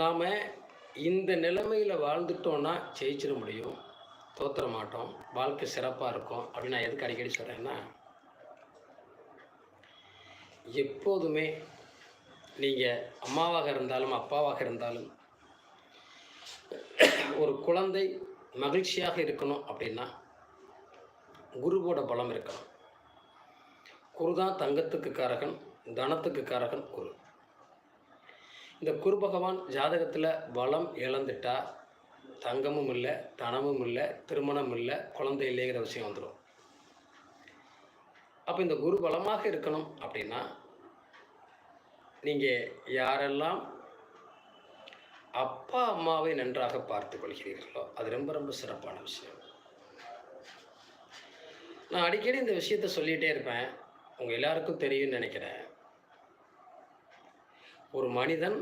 நாம் இந்த நிலைமையில் வாழ்ந்துட்டோன்னா ஜெயிச்சிட முடியும். தோத்துற மாட்டோம். வாழ்க்கை சிறப்பாக இருக்கும். அப்படின்னு நான் எதுக்கு அடிக்கடி சொல்கிறேன்னா எப்போதுமே நீங்கள் அம்மாவாக இருந்தாலும் அப்பாவாக இருந்தாலும் ஒரு குழந்தை மகிழ்ச்சியாக இருக்கணும் அப்படின்னா குருவோட பலம் இருக்கணும். குரு தான் தங்கத்துக்கு காரகன் தனத்துக்கு காரகன் குரு. இந்த குரு பகவான் ஜாதகத்தில் வளம் இழந்துட்டா தங்கமும் இல்லை தனமும் இல்லை திருமணம் இல்லை குழந்தை இல்லைங்கிற விஷயம் வந்துடும் அப்போ இந்த குரு பலமாக இருக்கணும் அப்படின்னா நீங்கள் யாரெல்லாம் அப்பா அம்மாவை நன்றாக பார்த்து கொள்கிறீர்களோ அது ரொம்ப ரொம்ப சிறப்பான விஷயம். நான் அடிக்கடி இந்த விஷயத்த சொல்லிகிட்டே இருப்பேன். உங்கள் எல்லாருக்கும் தெரியும்னு நினைக்கிறேன். ஒரு மனிதன்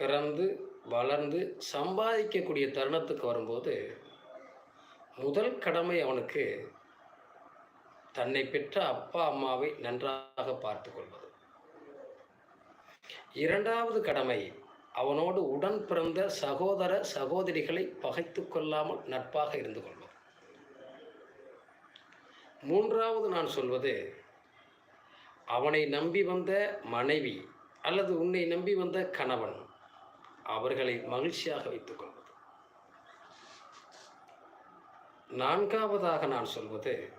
பிறந்து வளர்ந்து சம்பாதிக்கக்கூடிய தருணத்துக்கு வரும்போது முதல் கடமை அவனுக்கு தன்னை பெற்ற அப்பா அம்மாவை நன்றாக பார்த்து கொள்வது. இரண்டாவது கடமை அவனோடு உடன் பிறந்த சகோதர சகோதரிகளை பகைத்து கொள்ளாமல் நட்பாக இருந்து கொள்வது. மூன்றாவது நான் சொல்வது அவனை நம்பி வந்த மனைவி அல்லது உன்னை நம்பி வந்த கணவன் அவர்களை மகிழ்ச்சியாக வைத்துக் கொள்வது. நான்காவதாக நான் சொல்வது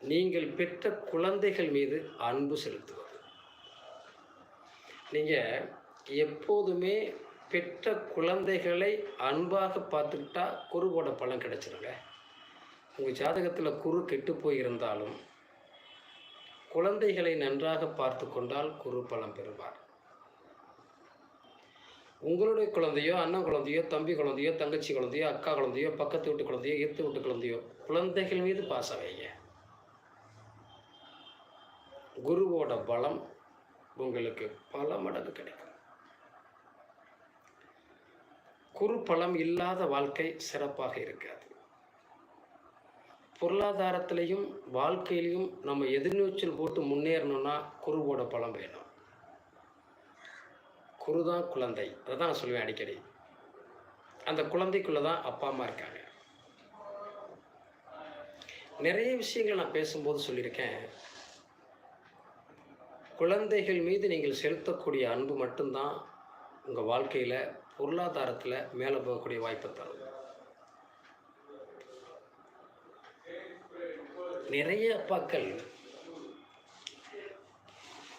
நீங்கள் பெற்ற குழந்தைகள் மீது அன்பு செலுத்துவது. நீங்கள் எப்போதுமே பெற்ற குழந்தைகளை அன்பாக பார்த்துக்கிட்டா குருவோட பலன் கிடைச்சிருங்க. உங்கள் ஜாதகத்தில் குரு கெட்டு போயிருந்தாலும் குழந்தைகளை நன்றாக பார்த்து கொண்டால் குரு பலம் பெறுவார். உங்களுடைய குழந்தையோ அண்ணன் குழந்தையோ தம்பி குழந்தையோ தங்கச்சி குழந்தையோ அக்கா குழந்தையோ பக்கத்து வீட்டு குழந்தையோ எத்து வீட்டு குழந்தையோ குழந்தைகள் மீது பாசம் வைங்க குருவோட பலம் உங்களுக்கு பல மடங்கு கிடைக்கும். குரு பலம் இல்லாத வாழ்க்கை சிறப்பாக இருக்காது. பொருளாதாரத்திலையும் வாழ்க்கையிலையும் நம்ம எதிர்நீச்சல் போட்டு முன்னேறணும்னா குருவோட பலம் வேணும். குரு தான் குழந்தை. அதை தான் நான் சொல்லுவேன் அடிக்கடி. அந்த குழந்தைக்குள்ளே தான் அப்பா அம்மா இருக்காங்க. நிறைய விஷயங்களை நான் பேசும்போது சொல்லியிருக்கேன். குழந்தைகள் மீது நீங்கள் செலுத்தக்கூடிய அன்பு மட்டும்தான் உங்கள் வாழ்க்கையில் பொருளாதாரத்தில் மேலே போகக்கூடிய வாய்ப்பை தரும். நிறைய அப்பாக்கள்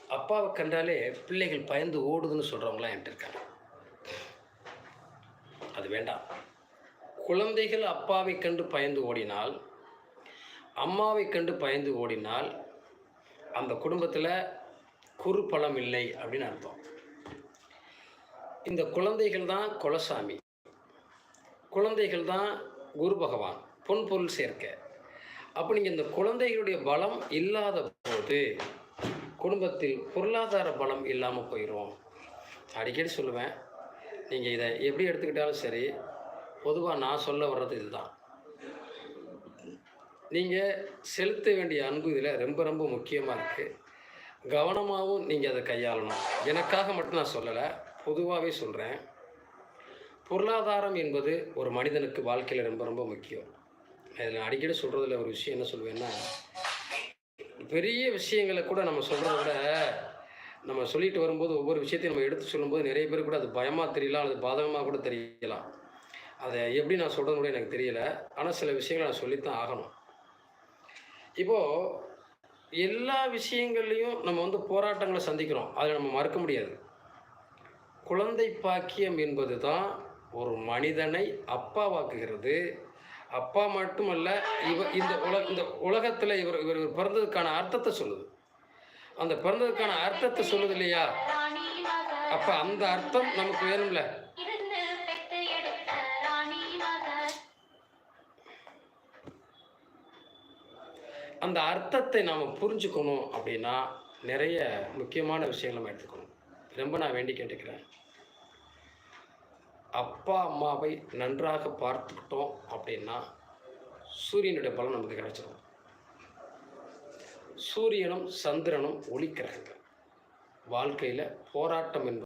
அப்பாவை கண்டாலே பிள்ளைகள் பயந்து ஓடுதுன்னு சொல்கிறவங்களாம் என்கிட்ட இருக்காங்க. அது வேண்டாம். குழந்தைகள் அப்பாவை கண்டு பயந்து ஓடினால் அம்மாவை கண்டு பயந்து ஓடினால் அந்த குடும்பத்தில் குரு பலம் இல்லை அப்படின்னு அர்த்தம். இந்த குழந்தைகள் தான் குலசாமி. குழந்தைகள் தான் குரு பகவான் பொன் பொருள் சேர்க்க. அப்போ நீங்கள் இந்த குழந்தைகளுடைய பலம் இல்லாத போது குடும்பத்தில் பொருளாதார பலம் இல்லாமல் போயிடும் அடிக்கடி சொல்லுவேன் நீங்கள் இதை எப்படி எடுத்துக்கிட்டாலும் சரி பொதுவாக நான் சொல்ல வர்றது இதுதான். நீங்கள் செலுத்த வேண்டிய அன்பு இதில் ரொம்ப ரொம்ப முக்கியமாக இருக்குது கவனமாகவும் நீங்கள் அதை கையாளணும். எனக்காக மட்டும் நான் சொல்லலை பொதுவாகவே சொல்கிறேன் பொருளாதாரம் என்பது ஒரு மனிதனுக்கு வாழ்க்கையில் ரொம்ப ரொம்ப முக்கியம். இதில் அடிக்கடி சொல்கிறதுல ஒரு விஷயம் என்ன சொல்லுவேன்னா பெரிய விஷயங்களை கூட நம்ம சொல்கிறத விட நம்ம சொல்லிட்டு வரும்போது ஒவ்வொரு விஷயத்தையும் நம்ம எடுத்து சொல்லும்போது நிறைய பேர் கூட அது பயமாக தெரியலாம் அல்லது பாதகமாக கூட தெரியலாம். அதை எப்படி நான் சொல்கிறது கூட எனக்கு தெரியல. ஆனால் சில விஷயங்களை நான் சொல்லித்தான் ஆகணும். இப்போது எல்லா விஷயங்கள்லையும் நம்ம வந்து போராட்டங்களை சந்திக்கிறோம். அதை நம்ம மறுக்க முடியாது. குழந்தை பாக்கியம் என்பது தான் ஒரு மனிதனை அப்பாவாக்குகிறது. அப்பா மட்டுமல்ல இவ இந்த உலக இந்த உலகத்தில் இவர் இவர் இவர் பிறந்ததுக்கான அர்த்தத்தை சொல்லுது. அந்த பிறந்ததுக்கான அர்த்தத்தை சொல்லுது இல்லையா அப்போ அந்த அர்த்தம் நமக்கு வேணும்ல. அந்த அர்த்தத்தை நாம் புரிஞ்சுக்கணும் அப்படின்னா நிறைய முக்கியமான விஷயங்கள் நம்ம எடுத்துக்கணும். ரொம்ப நான் வேண்டி கேட்டுக்கிறேன். அப்பா அம்மாவை நன்றாக பார்த்துக்கிட்டோம் அப்படின்னா சூரியனுடைய பலம் நமக்கு கிடைச்சிடும் சூரியனும் சந்திரனும் ஒளிக்கிரகங்கள். வாழ்க்கையில் போராட்டம் என்பது